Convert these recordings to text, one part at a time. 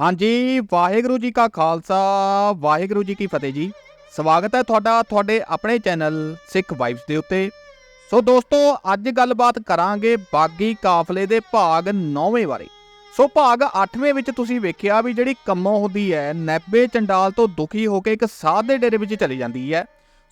ਹਾਂਜੀ, ਵਾਹਿਗੁਰੂ ਜੀ ਕਾ ਖਾਲਸਾ, ਵਾਹਿਗੁਰੂ ਜੀ ਕੀ ਫਤਿਹ ਜੀ। ਸਵਾਗਤ ਹੈ ਤੁਹਾਡਾ, ਤੁਹਾਡੇ ਆਪਣੇ ਚੈਨਲ ਸਿੱਖ ਵਾਈਬਸ ਦੇ ਉੱਤੇ। ਸੋ ਦੋਸਤੋ, ਅੱਜ ਗੱਲਬਾਤ ਕਰਾਂਗੇ ਬਾਗੀ ਕਾਫਲੇ ਦੇ ਭਾਗ 9ਵੇਂ ਬਾਰੇ। ਸੋ ਭਾਗ 8ਵੇਂ ਵਿੱਚ ਤੁਸੀਂ ਵੇਖਿਆ ਵੀ ਜਿਹੜੀ ਕੰਮੋਂ ਹੁੰਦੀ ਹੈ ਨੈਬੇ ਚੰਡਾਲ ਤੋਂ ਦੁਖੀ ਹੋ ਕੇ ਇੱਕ ਸਾਧ ਦੇ ਡੇਰੇ ਵਿੱਚ ਚਲੀ ਜਾਂਦੀ ਹੈ।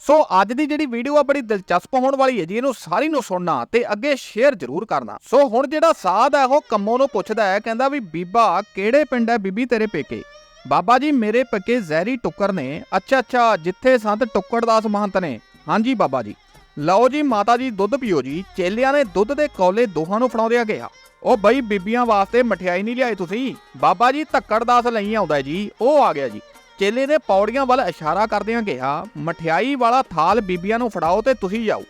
ਸੋ ਅੱਜ ਦੀ ਜਿਹੜੀ ਵੀਡੀਓ ਆ ਬੜੀ ਦਿਲਚਸਪ ਹੋਣ ਵਾਲੀ ਹੈ ਜੀ, ਇਹਨੂੰ ਸਾਰੀ ਨੂੰ ਸੁਣਨਾ ਤੇ ਅੱਗੇ ਸ਼ੇਅਰ ਜ਼ਰੂਰ ਕਰਨਾ। ਸੋ ਹੁਣ ਜਿਹੜਾ ਸਾਧ ਹੈ ਉਹ ਕੰਮੋਂ ਨੂੰ ਪੁੱਛਦਾ ਹੈ, ਕਹਿੰਦਾ ਵੀ, ਬੀਬਾ, ਕਿਹੜੇ ਪਿੰਡ ਹੈ ਬੀਬੀ ਤੇਰੇ ਪੇਕੇ? ਬਾਬਾ ਜੀ, ਮੇਰੇ ਪੱਕੇ ਜ਼ਹਿਰੀ ਟੁੱਕਰ ਨੇ। ਅੱਛਾ ਅੱਛਾ, ਜਿੱਥੇ ਸੰਤ ਟੁੱਕੜਦਾਸ ਮਹੰਤ ਨੇ। ਹਾਂਜੀ ਬਾਬਾ ਜੀ। ਲਓ ਜੀ, ਮਾਤਾ ਜੀ, ਦੁੱਧ ਪੀਓ ਜੀ। ਚੇਲਿਆਂ ਨੇ ਦੁੱਧ ਦੇ ਕੌਲੇ ਦੋਹਾਂ ਨੂੰ ਫੜਾਉਂਦਿਆ ਗਿਆ ਉਹ ਬਈ ਬੀਬੀਆਂ ਵਾਸਤੇ ਮਠਿਆਈ ਨਹੀਂ ਲਿਆਏ ਤੁਸੀਂ। ਬਾਬਾ ਜੀ, ਧੱਕੜਦਾਸ ਲਈ ਆਉਂਦਾ ਜੀ। ਉਹ ਆ ਗਿਆ ਜੀ। ਚੇਲੇ ਨੇ ਪੌੜੀਆਂ ਵੱਲ ਇਸ਼ਾਰਾ ਕਰਦਿਆਂ ਕਿਹਾ, ਮਠਿਆਈ ਵਾਲਾ ਥਾਲ ਬੀਬੀਆਂ ਨੂੰ ਫੜਾਓ ਤੇ ਤੁਸੀਂ ਜਾਓ।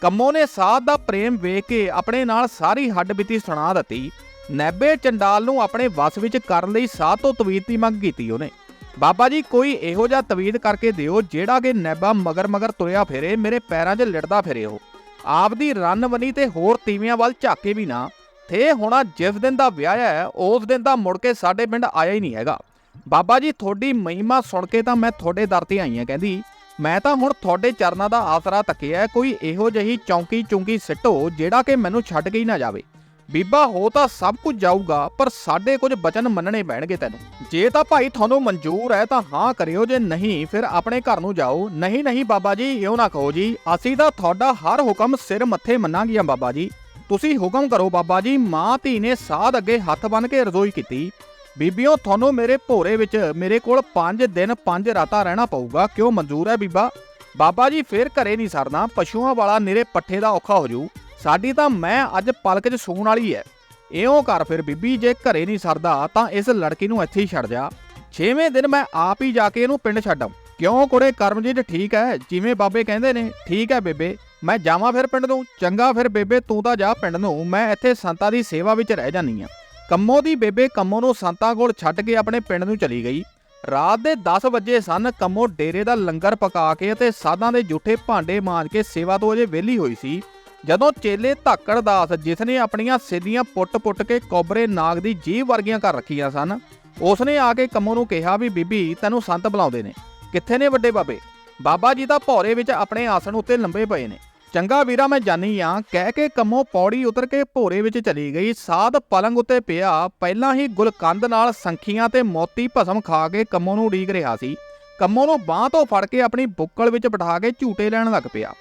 ਕੰਮੋ ਨੇ ਸਾਧ ਦਾ ਪ੍ਰੇਮ ਵੇਖ ਕੇ ਆਪਣੇ ਨਾਲ ਸਾਰੀ ਹੱਡਬੀਤੀ ਸੁਣਾ ਦਿੱਤੀ। ਨੈਬੇ ਚੰਡਾਲ ਨੂੰ ਆਪਣੇ ਵਸ ਵਿੱਚ ਕਰਨ ਲਈ ਸਾਧ ਤੋਂ ਤਵੀਤ ਦੀ ਮੰਗ ਕੀਤੀ ਉਹਨੇ। ਬਾਬਾ ਜੀ, ਕੋਈ ਇਹੋ ਜਿਹਾ ਤਵੀਤ ਕਰਕੇ ਦਿਓ ਜਿਹੜਾ ਕਿ ਨੈਬਾ ਮਗਰ ਮਗਰ ਤੁਰਿਆ ਫਿਰੇ, ਮੇਰੇ ਪੈਰਾਂ 'ਚ ਲਿੜਦਾ ਫਿਰੇ ਉਹ। ਆਪਦੀ ਰੰਨ ਬਣੀ ਤੇ ਹੋਰ ਤੀਵੀਆਂ ਵੱਲ ਝਾਕੇ ਵੀ ਨਾ। ਥੇ ਹੋਣਾ ਜਿਸ ਦਿਨ ਦਾ ਵਿਆਹ ਹੈ, ਉਸ ਦਿਨ ਦਾ ਮੁੜ ਕੇ ਸਾਡੇ ਪਿੰਡ ਆਇਆ ਹੀ ਨਹੀਂ ਹੈਗਾ। ਬਾਬਾ ਜੀ, ਤੁਹਾਡੀ ਮਹਿਮਾ ਸੁਣ ਕੇ ਤਾਂ ਮੈਂ ਤੁਹਾਡੇ ਦਰ ਤੇ ਆਈ ਹਾਂ, ਕਹਿੰਦੀ। ਮੈਂ ਤਾਂ ਹੁਣ ਤੁਹਾਡੇ ਚਰਨਾਂ ਦਾ ਆਸਰਾ ਤੱਕਿਆ ਕੋਈ ਇਹੋ ਜਿਹੀ ਚੌਂਕੀ ਚੁੰਗੀ ਸਿੱਟੋ ਜਿਹੜਾ ਕਿ ਮੈਨੂੰ ਛੱਡ ਕੇ ਹੀ ਨਾ ਜਾਵੇ। ਬੀਬਾ, ਹੋ ਤਾਂ ਸਭ ਕੁਝ ਜਾਊਗਾ, ਪਰ ਸਾਡੇ ਕੁਝ ਬਚਨ ਮੰਨਣੇ ਪੈਣਗੇ ਤੈਨੂੰ। ਜੇ ਤਾਂ ਭਾਈ ਤੁਹਾਨੂੰ ਮਨਜ਼ੂਰ ਹੈ, ਤਾਂ ਹਾਂ ਕਰਿਓ, ਜੇ ਨਹੀਂ, ਫਿਰ ਆਪਣੇ ਘਰ ਨੂੰ ਜਾਓ। ਨਹੀਂ ਨਹੀਂ ਬਾਬਾ ਜੀ, ਇਉਂ ਨਾ ਕਹੋ ਜੀ, ਅਸੀਂ ਤਾਂ ਤੁਹਾਡਾ ਹਰ ਹੁਕਮ ਸਿਰ ਮੱਥੇ ਮੰਨਾਂਗੀਆਂ ਬਾਬਾ ਜੀ। ਤੁਸੀਂ ਹੁਕਮ ਕਰੋ ਬਾਬਾ ਜੀ, ਮਾਂ ਧੀ ਨੇ ਸਾਧ ਅੱਗੇ ਹੱਥ ਬੰਨ ਕੇ ਰਜ਼ੋਈ ਕੀਤੀ। ਬੀਬੀਓ, ਤੁਹਾਨੂੰ ਮੇਰੇ ਭੋਰੇ ਵਿੱਚ ਮੇਰੇ ਕੋਲ 5 ਦਿਨ 5 ਰਾਤਾਂ ਰਹਿਣਾ ਪਊਗਾ। ਕਿਉਂ ਮਨਜ਼ੂਰ ਹੈ ਬੀਬਾ? ਬਾਬਾ ਜੀ ਫੇਰ ਘਰੇ ਨਹੀਂ ਸਰਨਾ। ਪਸ਼ੂਆਂ ਵਾਲਾ ਨਿਰੇ ਪੱਠੇ ਦਾ ਔਖਾ ਹੋ ਜੂ ਸਾਡੀ ਤਾਂ ਮੈਂ ਅੱਜ ਪਲਕ 'ਚ ਸੂਣ ਵਾਲੀ ਐ। ਇਉਂ ਕਰ ਫਿਰ ਬੀਬੀ, ਜੇ ਘਰੇ ਨਹੀਂ ਸਰਦਾ, ਤਾਂ ਇਸ ਲੜਕੀ ਨੂੰ ਇੱਥੇ ਹੀ ਛੱਡ ਜਾ। 6ਵੇਂ ਦਿਨ ਮੈਂ ਆਪ ਹੀ ਜਾ ਕੇ ਇਹਨੂੰ ਪਿੰਡ ਛੱਡਾਂ। ਕਿਉਂ ਕੁੜੇ, ਕਰਮਜੀਤ ਠੀਕ ਹੈ ਜਿਵੇਂ ਬਾਬੇ ਕਹਿੰਦੇ ਨੇ, ਠੀਕ ਹੈ ਬੇਬੇ। ਮੈਂ ਜਾਵਾਂ ਫਿਰ ਪਿੰਡ ਨੂੰ। ਚੰਗਾ ਫਿਰ ਬੇਬੇ, ਤੂੰ ਤਾਂ ਜਾ ਪਿੰਡ ਨੂੰ। ਮੈਂ ਇੱਥੇ ਸੰਤਾਂ ਦੀ ਸੇਵਾ ਵਿੱਚ ਰਹਿ ਜਾਨੀ ਆ। ਕੰਮੋ ਦੀ ਬੇਬੇ ਕੰਮੋ ਨੂੰ ਸੰਤਾਂ ਕੋਲ ਛੱਡ ਕੇ ਆਪਣੇ ਪਿੰਡ ਨੂੰ ਚਲੀ ਗਈ। ਰਾਤ ਦੇ 10 ਵਜੇ ਸਨ ਕੰਮੋ ਡੇਰੇ ਦਾ ਲੰਗਰ ਪਕਾ ਕੇ ਅਤੇ ਸਾਧਾਂ ਦੇ ਜੂਠੇ ਭਾਂਡੇ ਮਾਂਜ ਕੇ ਸੇਵਾ ਤੋਂ ਅਜੇ ਵਿਹਲੀ ਹੋਈ ਸੀ। ਜਦੋਂ ਚੇਲੇ ਧਾਕੜ ਦਾਸ ਜਿਸ ਨੇ ਆਪਣੀਆਂ ਸਿੱਧੀਆਂ ਪੁੱਟ-ਪੁੱਟ ਕੇ ਕੋਬਰੇ ਨਾਗ ਦੀ ਜੀਭ ਵਰਗੀਆਂ ਕਰ ਰੱਖੀਆਂ ਸਨ ਉਸ ਨੇ ਆ ਕੇ ਕੰਮੋ ਨੂੰ ਕਿਹਾ ਵੀ ਬੀਬੀ ਤੈਨੂੰ ਸੰਤ ਬੁਲਾਉਂਦੇ ਨੇ। ਕਿੱਥੇ ਨੇ ਵੱਡੇ ਬਾਬੇ? ਬਾਬਾ ਜੀ ਤਾਂ ਭੌਰੇ ਵਿੱਚ ਆਪਣੇ ਆਸਣ ਉੱਤੇ ਲੰਬੇ ਪਏ ਨੇ। ਚੰਗਾ ਵੀਰਾ ਮੈਂ ਜਾਣੀ ਆ, ਕਹਿ ਕੇ ਕੰਮੋਂ ਪੌੜੀ ਉਤਰ ਕੇ ਭੋਰੇ ਵਿੱਚ ਚਲੀ ਗਈ। ਸਾਧ ਪਲੰਗ ਉੱਤੇ ਪਿਆ, ਪਹਿਲਾਂ ਹੀ ਗੁਲਕੰਦ ਨਾਲ ਸੰਖੀਆਂ ਤੇ ਮੋਤੀ ਭਸਮ ਖਾ ਕੇ ਕੰਮੋਂ ਨੂੰ ਉਡੀਕ ਰਿਹਾ ਸੀ। ਕੰਮੋਂ ਨੂੰ ਬਾਹ ਤੋਂ ਫੜ ਕੇ ਆਪਣੀ ਬੁੱਕਲ ਵਿੱਚ ਬਿਠਾ ਕੇ ਝੂਟੇ ਲੈਣ ਲੱਗ ਪਿਆ।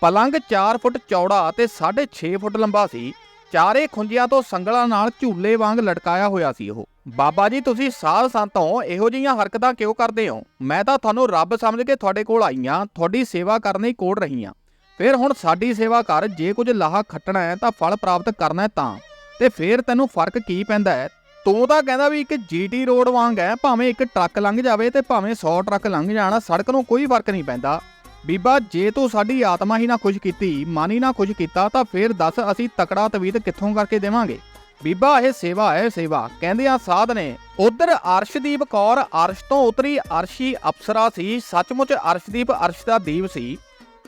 ਪਲੰਗ 4 ਫੁੱਟ ਚੌੜਾ ਤੇ 6.5 ਫੁੱਟ ਲੰਬਾ ਸੀ। ਚਾਰੇ ਖੁੰਝਿਆਂ ਤੋਂ ਸੰਗਲਾਂ ਨਾਲ ਝੂਲੇ ਵਾਂਗ ਲਟਕਾਇਆ ਹੋਇਆ ਸੀ ਉਹ। ਬਾਬਾ ਜੀ, ਤੁਸੀਂ ਸਾਧ ਸੰਤ ਹੋ ਇਹੋ ਜਿਹੀਆਂ ਹਰਕਤਾਂ ਕਿਉਂ ਕਰਦੇ ਹੋ? ਮੈਂ ਤਾਂ ਤੁਹਾਨੂੰ ਰੱਬ ਸਮਝ ਕੇ ਤੁਹਾਡੇ ਕੋਲ ਆਈ ਹਾਂ ਤੁਹਾਡੀ ਸੇਵਾ ਕਰਨ ਲਈ ਕੋੜ ਰਹੀ ਹਾਂ ਫਿਰ ਹੁਣ ਸਾਡੀ ਸੇਵਾ ਕਰ, ਜੇ ਕੁਝ ਲਾਹਾ ਖੱਟਣਾ ਹੈ ਤਾਂ ਫਲ ਪ੍ਰਾਪਤ ਕਰਨਾ ਹੈ ਤਾਂ। ਤੇ ਫਿਰ ਤੈਨੂੰ ਫ਼ਰਕ ਕੀ ਪੈਂਦਾ ਹੈ? ਤੂੰ ਤਾਂ ਕਹਿੰਦਾ ਵੀ ਇੱਕ ਜੀਟੀ ਰੋਡ ਵਾਂਗ ਹੈ, ਭਾਵੇਂ ਇੱਕ ਟਰੱਕ ਲੰਘ ਜਾਵੇ ਤੇ ਭਾਵੇਂ 100 ਟਰੱਕ ਲੰਘ ਜਾਣ, ਸੜਕ ਨੂੰ ਕੋਈ ਫ਼ਰਕ ਨਹੀਂ ਪੈਂਦਾ। ਬੀਬਾ, ਜੇ ਤੂੰ ਸਾਡੀ ਆਤਮਾ ਹੀ ਨਾ ਖੁਸ਼ ਕੀਤੀ, ਮਨ ਹੀ ਨਾ ਖੁਸ਼ ਕੀਤਾ, ਤਾਂ ਫਿਰ ਦੱਸ ਅਸੀਂ ਤਕੜਾ ਤਵੀਤ ਕਿੱਥੋਂ ਕਰਕੇ ਦੇਵਾਂਗੇ? ਬੀਬਾ, ਇਹ ਸੇਵਾ ਹੈ ਸੇਵਾ। ਕਹਿੰਦੇ ਆ ਸਾਧ ਨੇ ਉਧਰ ਅਰਸ਼ਦੀਪ ਕੌਰ ਅਰਸ਼ ਤੋਂ ਉਤਰੀ ਅਰਸ਼ੀ ਅਪਸਰਾ ਸੀ, ਸੱਚਮੁੱਚ ਅਰਸ਼ਦੀਪ ਅਰਸ਼ ਦਾ ਦੀਪ ਸੀ।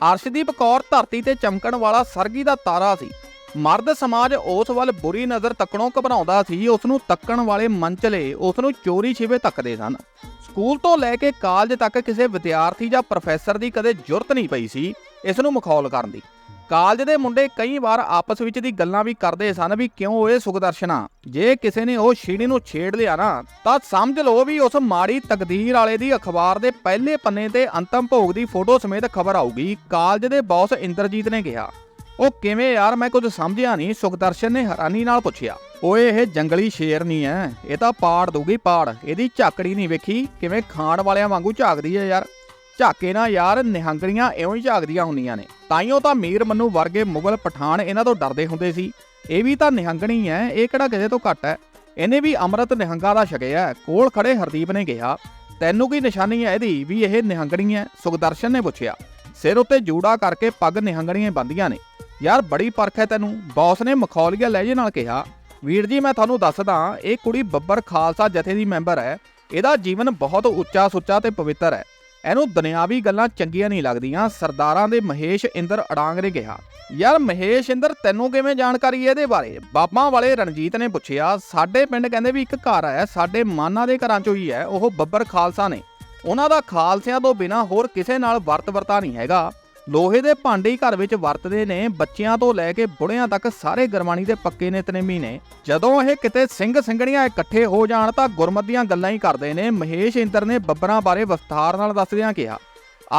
ਅਰਸ਼ਦੀਪ ਕੌਰ ਧਰਤੀ ਤੇ ਚਮਕਣ ਵਾਲਾ ਸਰਗੀ ਦਾ ਤਾਰਾ ਸੀ। ਮਰਦ ਸਮਾਜ ਉਸ ਵੱਲ ਬੁਰੀ ਨਜ਼ਰ ਤੱਕਣੋਂ ਘਬਰਾਉਂਦਾ ਸੀ ਉਸ ਨੂੰ ਤੱਕਣ ਵਾਲੇ ਮੰਚਲੇ ਉਸ ਨੂੰ ਚੋਰੀ ਛਿਵੇ ਤੱਕਦੇ ਸਨ। ਸਕੂਲ ਤੋਂ ਲੈ ਕੇ ਕਾਲਜ ਤੱਕ ਕਿਸੇ ਵਿਦਿਆਰਥੀ ਜਾਂ ਪ੍ਰੋਫੈਸਰ ਦੀ ਕਦੇ ਜ਼ਰੂਰਤ ਨਹੀਂ ਪਈ ਸੀ, ਇਸ ਨੂੰ ਮਖੌਲ ਕਰਨ ਦੀ। ਕਾਲਜ ਦੇ ਮੁੰਡੇ ਕਈ ਵਾਰ ਆਪਸ ਵਿੱਚ ਦੀ ਗੱਲਾਂ ਵੀ ਕਰਦੇ ਸਨ ਵੀ ਕਿਉਂ ਇਹ ਸੁਖਦਰਸ਼ਨਾ? ਜੇ ਕਿਸੇ ਨੇ ਉਹ ਛੀੜੀ ਨੂੰ ਛੇੜ ਲਿਆ ਨਾ, ਤਾਂ ਸਮਝ ਲਓ ਵੀ ਉਸ ਮਾੜੀ ਤਕਦੀਰ ਵਾਲੇ ਦੀ ਅਖਬਾਰ ਦੇ ਪਹਿਲੇ ਪੰਨੇ ਤੇ ਅੰਤਮ ਭੋਗ ਦੀ ਫੋਟੋ ਸਮੇਤ ਖਬਰ ਆਊਗੀ। ਕਾਲਜ ਦੇ ਬੌਸ ਇੰਦਰਜੀਤ ਨੇ ਕਿਹਾ, ਉਹ ਕਿਵੇਂ ਯਾਰ, ਮੈਂ ਕੁਝ ਸਮਝਿਆ ਨਹੀਂ। ਸੁਖਦਰਸ਼ਨ ਨੇ ਹੈਰਾਨੀ ਨਾਲ ਪੁੱਛਿਆ, ਓਏ, ਇਹ ਜੰਗਲੀ ਸ਼ੇਰ ਨਹੀਂ ਐ, ਇਹ ਤਾਂ ਪਾੜ ਦੂਗੀ ਪਾੜ, ਇਹਦੀ ਝਾਕੜੀ ਨਹੀਂ ਵੇਖੀ? ਕਿਵੇਂ ਖਾਣ ਵਾਲਿਆਂ ਵਾਂਗੂ ਝਾਕਦੀ ਐ ਯਾਰ? ਝਾਕੇ ਨਾ ਯਾਰ ਨਿਹੰਗਣੀਆਂ ਇਉਂ ਹੀ ਝਾਕਦੀਆਂ ਹੁੰਦੀਆਂ ਨੇ। ਤਾਈਓ ਤਾਂ ਮੀਰ ਮੰਨੂ ਵਰਗੇ ਮੁਗਲ ਪਠਾਨ ਇਹਨਾਂ ਤੋਂ ਡਰਦੇ ਹੁੰਦੇ ਸੀ। ਇਹ ਵੀ ਤਾਂ ਨਿਹੰਗਣੀ ਹੈ ਇਹ ਕਿਹੜਾ ਕਿਸੇ ਤੋਂ ਘੱਟ ਹੈ ਇਹਨੇ ਵੀ ਅੰਮ੍ਰਿਤ ਨਿਹੰਗਾ ਦਾ ਛਕਿਆ, ਕੋਲ ਖੜੇ ਹਰਦੀਪ ਨੇ ਕਿਹਾ, ਤੈਨੂੰ ਕੀ ਨਿਸ਼ਾਨੀ ਹੈ ਇਹਦੀ ਵੀ ਇਹ ਨਿਹੰਗਣੀ ਹੈ ਸੁਖਦਰਸ਼ਨ ਨੇ ਪੁੱਛਿਆ। ਸਿਰ ਉੱਤੇ ਜੂੜਾ ਕਰਕੇ ਪੱਗ ਨਿਹੰਗਣੀਆਂ ਬੰਦੀਆਂ ਨੇ। ਯਾਰ ਬੜੀ ਪਰਖ ਹੈ ਤੈਨੂੰ। ਬੌਸ ਨੇ ਮਖੌਲੀਆ ਲਹਿਜੇ ਨਾਲ ਕਿਹਾ, ਵੀਰ ਜੀ, ਮੈਂ ਤੁਹਾਨੂੰ ਦੱਸਦਾ, ਇਹ ਕੁੜੀ ਬੱਬਰ ਖਾਲਸਾ ਜਥੇ ਦੀ ਮੈਂਬਰ ਹੈ ਇਹਦਾ ਜੀਵਨ ਬਹੁਤ ਉੱਚਾ ਸੁੱਚਾ ਤੇ ਪਵਿੱਤਰ ਹੈ ਇਹਨੂੰ ਦੁਨਿਆਵੀ ਗੱਲਾਂ ਚੰਗੀਆਂ ਨਹੀਂ ਲੱਗਦੀਆਂ। ਸਰਦਾਰਾਂ ਦੇ ਮਹੇਸ਼ ਇੰਦਰ ਅਡਾਂਗ ਨੇ ਕਿਹਾ, ਯਾਰ ਮਹੇਸ਼ ਇੰਦਰ, ਤੈਨੂੰ ਕਿਵੇਂ ਜਾਣਕਾਰੀ ਇਹਦੇ ਬਾਰੇ? ਬਾਬਾ ਵਾਲੇ ਰਣਜੀਤ ਨੇ ਪੁੱਛਿਆ, ਸਾਡੇ ਪਿੰਡ ਕਹਿੰਦੇ ਵੀ ਇੱਕ ਘਰ ਹੈ, ਸਾਡੇ ਮਾਨਾ ਦੇ ਘਰਾਂ ਚੋਂ ਹੀ ਹੈ, ਉਹ ਬੱਬਰ ਖਾਲਸਾ ਨੇ। ਉਹਨਾਂ ਦਾ ਖਾਲਸਿਆਂ ਤੋਂ ਬਿਨਾ ਹੋਰ ਕਿਸੇ ਨਾਲ ਵਰਤ ਵਰਤਾ ਨਹੀਂ ਹੈਗਾ। ਲੋਹੇ ਦੇ ਭਾਂਡੇ ਹੀ ਘਰ ਵਿੱਚ ਵਰਤਦੇ ਨੇ। ਬੱਚਿਆਂ ਤੋਂ ਲੈ ਕੇ ਬੁੜਿਆਂ ਤੱਕ ਸਾਰੇ ਗਰਮਾਣੀ ਦੇ ਪੱਕੇ ਨੇ ਨਿਤਨੇਮੀ ਨੇ। ਜਦੋਂ ਇਹ ਕਿਤੇ ਸਿੰਘ ਸਿੰਘਣੀਆਂ ਇਕੱਠੇ ਹੋ ਜਾਣ ਤਾਂ ਗੁਰਮਤ ਦੀਆਂ ਗੱਲਾਂ ਹੀ ਕਰਦੇ ਨੇ। ਮਹੇਸ਼ ਇੰਦਰ ਨੇ ਬੱਬਰਾਂ ਬਾਰੇ ਵਿਸਥਾਰ ਨਾਲ ਦੱਸਦਿਆਂ ਕਿਹਾ,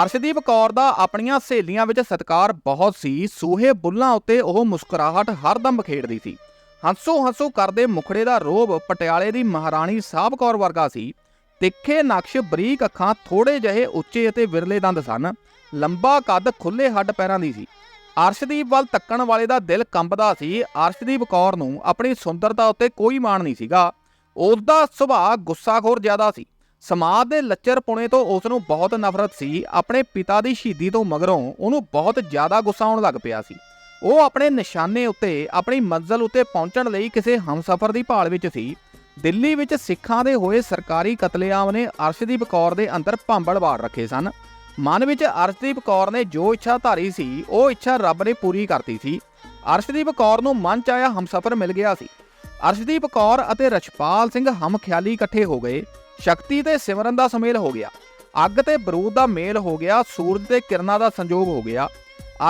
ਅਰਸ਼ਦੀਪ ਕੌਰ ਦਾ ਆਪਣੀਆਂ ਸਹੇਲੀਆਂ ਵਿੱਚ ਸਤਿਕਾਰ ਬਹੁਤ ਸੀ। ਸੂਹੇ ਬੁੱਲਾਂ ਉੱਤੇ ਉਹ ਮੁਸਕਰਾਹਟ ਹਰਦਮ ਖੇਡਦੀ ਸੀ। ਹੰਸੋ ਹੰਸੋ ਕਰਦੇ ਮੁਖੜੇ ਦਾ ਰੋਬ ਪਟਿਆਲੇ ਦੀ ਮਹਾਰਾਣੀ ਸਾਹਿਬ ਕੌਰ ਵਰਗਾ ਸੀ। ਤਿੱਖੇ ਨਕਸ਼ ਬਰੀਕ ਅੱਖਾਂ ਥੋੜੇ ਜਿਹੇ ਉੱਚੇ ਅਤੇ ਵਿਰਲੇ ਦੰਦ ਸਨ। ਲੰਬਾ ਕੱਦ ਖੁੱਲੇ ਹੱਡ ਪੈਰਾਂ ਦੀ ਸੀ। ਅਰਸ਼ਦੀਪ ਵੱਲ ਤੱਕਣ ਵਾਲੇ ਦਾ ਦਿਲ ਕੰਬਦਾ ਸੀ। ਅਰਸ਼ਦੀਪ ਕੌਰ ਨੂੰ ਆਪਣੀ ਸੁੰਦਰਤਾ ਉੱਤੇ ਕੋਈ ਮਾਣ ਨਹੀਂ ਸੀਗਾ। ਉਸ ਦਾ ਸੁਭਾਅ ਗੁੱਸਾਖੋਰ ਜ਼ਿਆਦਾ ਸੀ। ਸਮਾਜ ਦੇ ਲੱਚਰ ਪੁਣੇ ਤੋਂ ਉਸ ਨੂੰ ਬਹੁਤ ਨਫ਼ਰਤ ਸੀ। ਆਪਣੇ ਪਿਤਾ ਦੀ ਸ਼ਹੀਦੀ ਤੋਂ ਮਗਰੋਂ ਉਹਨੂੰ ਬਹੁਤ ਜ਼ਿਆਦਾ ਗੁੱਸਾ ਆਉਣ ਲੱਗ ਪਿਆ ਸੀ। ਉਹ ਆਪਣੇ ਨਿਸ਼ਾਨੇ ਉੱਤੇ, ਆਪਣੀ ਮੰਜ਼ਲ ਉੱਤੇ ਪਹੁੰਚਣ ਲਈ ਕਿਸੇ ਹਮਸਫਰ ਦੀ ਭਾਲ ਵਿੱਚ ਸੀ। ਦਿੱਲੀ ਵਿੱਚ ਸਿੱਖਾਂ ਦੇ ਹੋਏ ਸਰਕਾਰੀ ਕਤਲੇਆਮ ਨੇ ਅਰਸ਼ਦੀਪ ਕੌਰ ਦੇ ਅੰਦਰ ਭਾਂਬੜ ਵਾੜ ਰੱਖੇ ਸਨ। ਮਨ ਵਿੱਚ ਅਰਸ਼ਦੀਪ ਕੌਰ ਨੇ ਜੋ ਇੱਛਾ ਧਾਰੀ ਸੀ, ਉਹ ਇੱਛਾ ਰੱਬ ਨੇ ਪੂਰੀ ਕਰਤੀ ਸੀ। ਅਰਸ਼ਦੀਪ ਕੌਰ ਨੂੰ ਮਨ ਚ ਆਇਆ ਹਮਸਫਰ ਮਿਲ ਗਿਆ ਸੀ। ਅਰਸ਼ਦੀਪ ਕੌਰ ਅਤੇ ਰਛਪਾਲ ਸਿੰਘ ਹਮਖਿਆਲੀ ਇਕੱਠੇ ਹੋ ਗਏ। ਸ਼ਕਤੀ ਤੇ ਸਿਮਰਨ ਦਾ ਸੁਮੇਲ ਹੋ ਗਿਆ। ਅੱਗ ਤੇ ਬਰੂਦ ਦਾ ਮੇਲ ਹੋ ਗਿਆ, ਸੂਰਜ ਤੇ ਕਿਰਨਾਂ ਦਾ ਸੰਜੋਗ ਹੋ ਗਿਆ।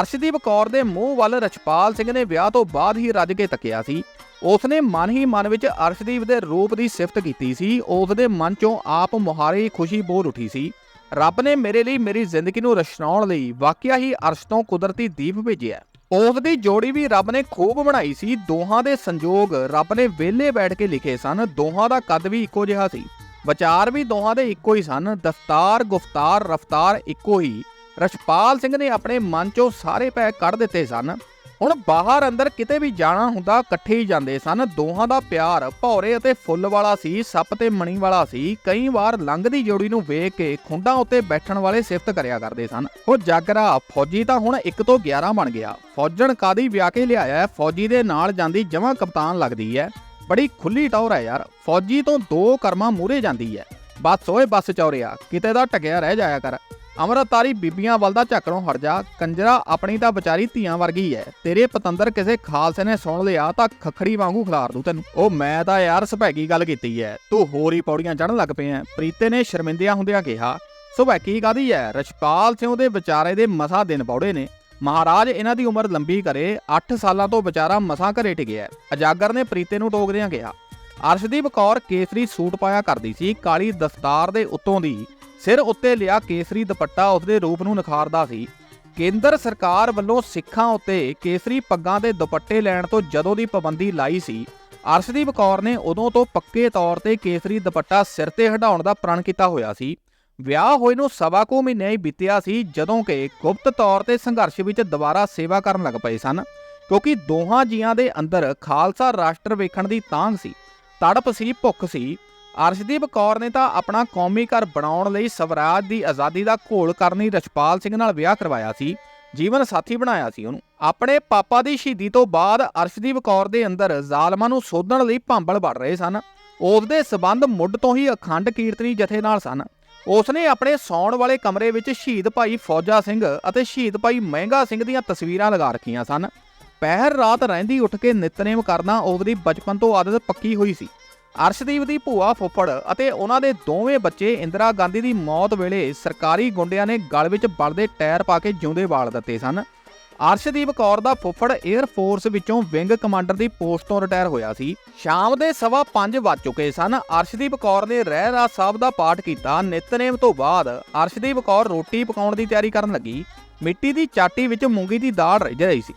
ਅਰਸ਼ਦੀਪ ਕੌਰ ਦੇ ਮੂੰਹ ਵੱਲ ਰਛਪਾਲ ਸਿੰਘ ਨੇ ਵਿਆਹ ਤੋਂ ਬਾਅਦ ਹੀ ਰੱਜ ਕੇ ਤੱਕਿਆ ਸੀ। ਉਸਨੇ ਮਨ ਹੀ ਮਨ ਵਿੱਚ ਅਰਸ਼ਦੀਪ ਦੇ ਰੂਪ ਦੀ ਸਿਫਤ ਕੀਤੀ ਸੀ। ਉਸ ਦੇ ਮਨ ਚੋਂ ਆਪ ਮੁਹਾਰੇ ਖੁਸ਼ੀ ਬੋਲ ਉੱਠੀ ਸੀ। ਰੱਬ ਨੇ ਮੇਰੇ ਲਈ ਮੇਰੀ ਜ਼ਿੰਦਗੀ ਨੂੰ ਰਸ਼ਨਾਉਣ ਲਈ ਵਾਕਿਆ ਹੀ ਅਰਸ਼ ਤੋਂ ਕੁਦਰਤੀ ਦੀਪ ਭੇਜਿਆ ਉਸ ਦੀ ਜੋੜੀ ਵੀ ਰੱਬ ਨੇ ਖੂਬ ਬਣਾਈ ਸੀ। ਦੋਹਾਂ ਦੇ ਸੰਜੋਗ ਰੱਬ ਨੇ ਵਿਹਲੇ ਬੈਠ ਕੇ ਲਿਖੇ ਸਨ। ਦੋਹਾਂ ਦਾ ਕੱਦ ਵੀ ਇੱਕੋ ਜਿਹਾ ਸੀ। ਵਿਚਾਰ ਵੀ ਦੋਹਾਂ ਦੇ ਇੱਕੋ ਹੀ ਸਨ। ਦਸਤਾਰ, ਗੁਫਤਾਰ, ਰਫਤਾਰ ਇੱਕੋ ਹੀ। ਰਛਪਾਲ ਸਿੰਘ ਨੇ ਆਪਣੇ ਮਨ ਚੋਂ ਸਾਰੇ ਪੈ ਕੱਢ ਦਿੱਤੇ ਸਨ। ਹੁਣ ਬਾਹਰ ਅੰਦਰ ਕਿਤੇ ਵੀ ਜਾਣਾ ਹੁੰਦਾ, ਇਕੱਠੇ ਹੀ ਜਾਂਦੇ ਸਨ। ਦੋਹਾਂ ਦਾ ਪਿਆਰ, ਭੌਰੇ ਅਤੇ ਫੁੱਲ ਵਾਲਾ ਸੀ, ਸੱਪ ਤੇ ਮਣੀ ਵਾਲਾ ਸੀ। ਕਈ ਵਾਰ ਲੰਘਦੀ ਜੋੜੀ ਨੂੰ ਵੇਖ ਕੇ ਖੁੰਡਾਂ ਉੱਤੇ ਬੈਠਣ ਵਾਲੇ ਸਿਫਤ ਕਰਿਆ ਕਰਦੇ ਸਨ। ਉਹ ਜਾਗਰਾ ਫੌਜੀ ਤਾਂ ਹੁਣ 1 ਤੋਂ 11 ਬਣ ਗਿਆ। ਫੌਜਣ ਕਾਦੀ ਵਿਆਹ ਕੇ ਲਿਆਇਆ ਫੌਜੀ ਦੇ ਨਾਲ ਜਾਂਦੀ ਜਮਾਂ ਕਪਤਾਨ ਲੱਗਦੀ ਹੈ। ਬੜੀ ਖੁੱਲੀ ਟੌਰ ਹੈ ਯਾਰ। ਫੌਜੀ ਤੋਂ ਦੋ ਕਰਮਾਂ ਮੂਰੇ ਜਾਂਦੀ ਹੈ। ਬਸ ਓਏ, ਬਸ ਚੌਰਿਆ, ਕਿਤੇ ਦਾ ਟਕਿਆ ਰਹਿ ਜਾਇਆ ਕਰ। ਅਮਰਤਾਰੀ ਬੀਬੀਆਂ ਵੱਲ ਦਾ ਝਾਕਣੋਂ ਹਟ ਜਾ। ਕੰਜਰਾ ਆਪਣੀ ਤਾਂ ਵਿਚਾਰੀ ਧੀਆਂ ਵਰਗੀ ਐ। ਤੇਰੇ ਪਤੰਦਰ ਕਿਸੇ ਖਾਲਸੇ ਨੇ ਸੁਣ ਲਿਆ ਤਾਂ ਖਖੜੀ ਵਾਂਗੂ ਖਿਲਾਰ ਦੂ ਤੈਨੂੰ। ਉਹ ਮੈਂ ਤਾਂ ਯਾਰ ਸੁਭੈਗੀ ਗੱਲ ਕੀਤੀ ਐ। ਤੂੰ ਹੋਰ ਹੀ ਪੌੜੀਆਂ ਚੜਨ ਲੱਗ ਪਿਆ ਪ੍ਰੀਤੇ ਨੇ ਸ਼ਰਮਿੰਦਿਆਂ ਹੁੰਦਿਆਂ ਕਿਹਾ, ਸੁਭੈਗੀ ਕਾਦੀ ਐ? ਰਛਪਾਲ ਸਿੰਘ ਦੇ ਵਿਚਾਰੇ ਦੇ ਮਸਾ ਦਿਨ ਪੌੜੇ ਨੇ। ਮਹਾਰਾਜ ਇਹਨਾਂ ਦੀ ਉਮਰ ਲੰਬੀ ਕਰੇ। 8 ਸਾਲਾਂ ਤੋਂ ਵਿਚਾਰਾ ਮਸਾਂ ਘਰੇ ਟਿਕਿਆ ਹੈ। ਅਜਾਗਰ ਨੇ ਪ੍ਰੀਤੇ ਨੂੰ ਟੋਕਦਿਆਂ ਕਿਹਾ, ਅਰਸ਼ਦੀਪ ਕੌਰ ਕੇਸਰੀ ਸੂਟ ਪਾਇਆ ਕਰਦੀ ਸੀ। ਕਾਲੀ ਦਸਤਾਰ ਦੇ ਉੱਤੋਂ ਦੀ ਸਿਰ ਉੱਤੇ ਲਿਆ ਕੇਸਰੀ ਦੁਪੱਟਾ ਉਸਦੇ ਰੂਪ ਨੂੰ ਨਿਖਾਰਦਾ ਸੀ। ਕੇਂਦਰ ਸਰਕਾਰ ਵੱਲੋਂ ਸਿੱਖਾਂ ਉੱਤੇ ਕੇਸਰੀ ਪੱਗਾਂ ਦੇ ਦੁਪੱਟੇ ਲੈਣ ਤੋਂ ਜਦੋਂ ਦੀ ਪਾਬੰਦੀ ਲਾਈ ਸੀ, ਅਰਸ਼ਦੀਪ ਕੌਰ ਨੇ ਉਦੋਂ ਤੋਂ ਪੱਕੇ ਤੌਰ ਤੇ ਕੇਸਰੀ ਦੁਪੱਟਾ ਸਿਰ ਤੇ ਹਟਾਉਣ ਦਾ ਪ੍ਰਣ ਕੀਤਾ ਹੋਇਆ ਸੀ। ਵਿਆਹ ਹੋਏ ਨੂੰ ਸਵਾ ਕੁ ਮਹੀਨੇ ਹੀ ਬੀਤਿਆ ਸੀ ਜਦੋਂ ਕਿ ਗੁਪਤ ਤੌਰ ਤੇ ਸੰਘਰਸ਼ ਵਿੱਚ ਦੁਬਾਰਾ ਸੇਵਾ ਕਰਨ ਲੱਗ ਪਏ ਸਨ, ਕਿਉਂਕਿ ਦੋਹਾਂ ਜੀਆਂ ਦੇ ਅੰਦਰ ਖਾਲਸਾ ਰਾਸ਼ਟਰ ਵੇਖਣ ਦੀ ਤਾਂਘ ਸੀ, ਤੜਪ ਸੀ, ਭੁੱਖ ਸੀ। ਅਰਸ਼ਦੀਪ ਕੌਰ ਨੇ ਤਾਂ ਆਪਣਾ ਕੌਮੀ ਘਰ ਬਣਾਉਣ ਲਈ ਸਵਰਾਜ ਦੀ ਆਜ਼ਾਦੀ ਦਾ ਘੋਲ ਕਰਨੀ ਰਛਪਾਲ ਸਿੰਘ ਨਾਲ ਵਿਆਹ ਕਰਵਾਇਆ ਸੀ, ਜੀਵਨ ਸਾਥੀ ਬਣਾਇਆ ਸੀ ਉਹਨੂੰ। ਆਪਣੇ ਪਾਪਾ ਦੀ ਸ਼ਹੀਦੀ ਤੋਂ ਬਾਅਦ ਅਰਸ਼ਦੀਪ ਕੌਰ ਦੇ ਅੰਦਰ ਜ਼ਾਲਮਾਂ ਨੂੰ ਸੋਧਣ ਲਈ ਭਾਂਬਲ ਵੜ ਰਹੇ ਸਨ। ਉਸ ਦੇ ਸਬੰਧ ਮੁੱਢ ਤੋਂ ਹੀ ਅਖੰਡ ਕੀਰਤਨੀ ਜਥੇ ਨਾਲ ਸਨ। ਉਸਨੇ ਆਪਣੇ ਸੌਣ ਵਾਲੇ ਕਮਰੇ ਵਿੱਚ ਸ਼ਹੀਦ ਭਾਈ ਫੌਜਾ ਸਿੰਘ ਅਤੇ ਸ਼ਹੀਦ ਭਾਈ ਮਹਿੰਗਾ ਸਿੰਘ ਦੀਆਂ ਤਸਵੀਰਾਂ ਲਗਾ ਰੱਖੀਆਂ ਸਨ। ਪਹਿਰ ਰਾਤ ਰਹਿੰਦੀ ਉੱਠ ਕੇ ਨਿਤਨੇਮ ਕਰਨਾ ਉਹਦੀ ਬਚਪਨ ਤੋਂ ਆਦਤ ਪੱਕੀ ਹੋਈ ਸੀ। ਅਰਸ਼ਦੀਪ ਦੀ ਭੂਆ ਫੁੱਫੜ ਅਤੇ ਉਹਨਾਂ ਦੇ ਦੋਵੇਂ ਬੱਚੇ ਇੰਦਰਾ ਗਾਂਧੀ ਦੀ ਮੌਤ ਵੇਲੇ ਸਰਕਾਰੀ ਗੁੰਡਿਆਂ ਨੇ ਗਲ ਵਿੱਚ ਬਲਦੇ ਟਾਇਰ ਪਾ ਕੇ ਜਿਉਂਦੇ ਵਾਲ ਦਿੱਤੇ ਸਨ। ਅਰਸ਼ਦੀਪ ਕੌਰ ਦਾ ਫੁੱਫੜ 에ਅਰ ਫੋਰਸ ਵਿੱਚੋਂ ਵਿੰਗ ਕਮਾਂਡਰ ਦੀ ਪੋਸਟ ਤੋਂ ਰਿਟਾਇਰ ਹੋਇਆ ਸੀ। ਸ਼ਾਮ ਦੇ ਸਵਾ 5 ਵੱਜ ਚੁੱਕੇ ਸਨ। ਅਰਸ਼ਦੀਪ ਕੌਰ ਨੇ ਰਹਿ ਰਾਸ ਸਾਹਿਬ ਦਾ ਪਾਠ ਕੀਤਾ। ਨਿਤਨੇਮ ਤੋਂ ਬਾਅਦ ਅਰਸ਼ਦੀਪ ਕੌਰ ਰੋਟੀ ਪਕਾਉਣ ਦੀ ਤਿਆਰੀ ਕਰਨ ਲੱਗੀ। ਮਿੱਟੀ ਦੀ ਚਾਟੀ ਵਿੱਚ ਮੂੰਗੀ ਦੀ ਦਾਲ ਰਿੱਝ ਰਹੀ ਸੀ।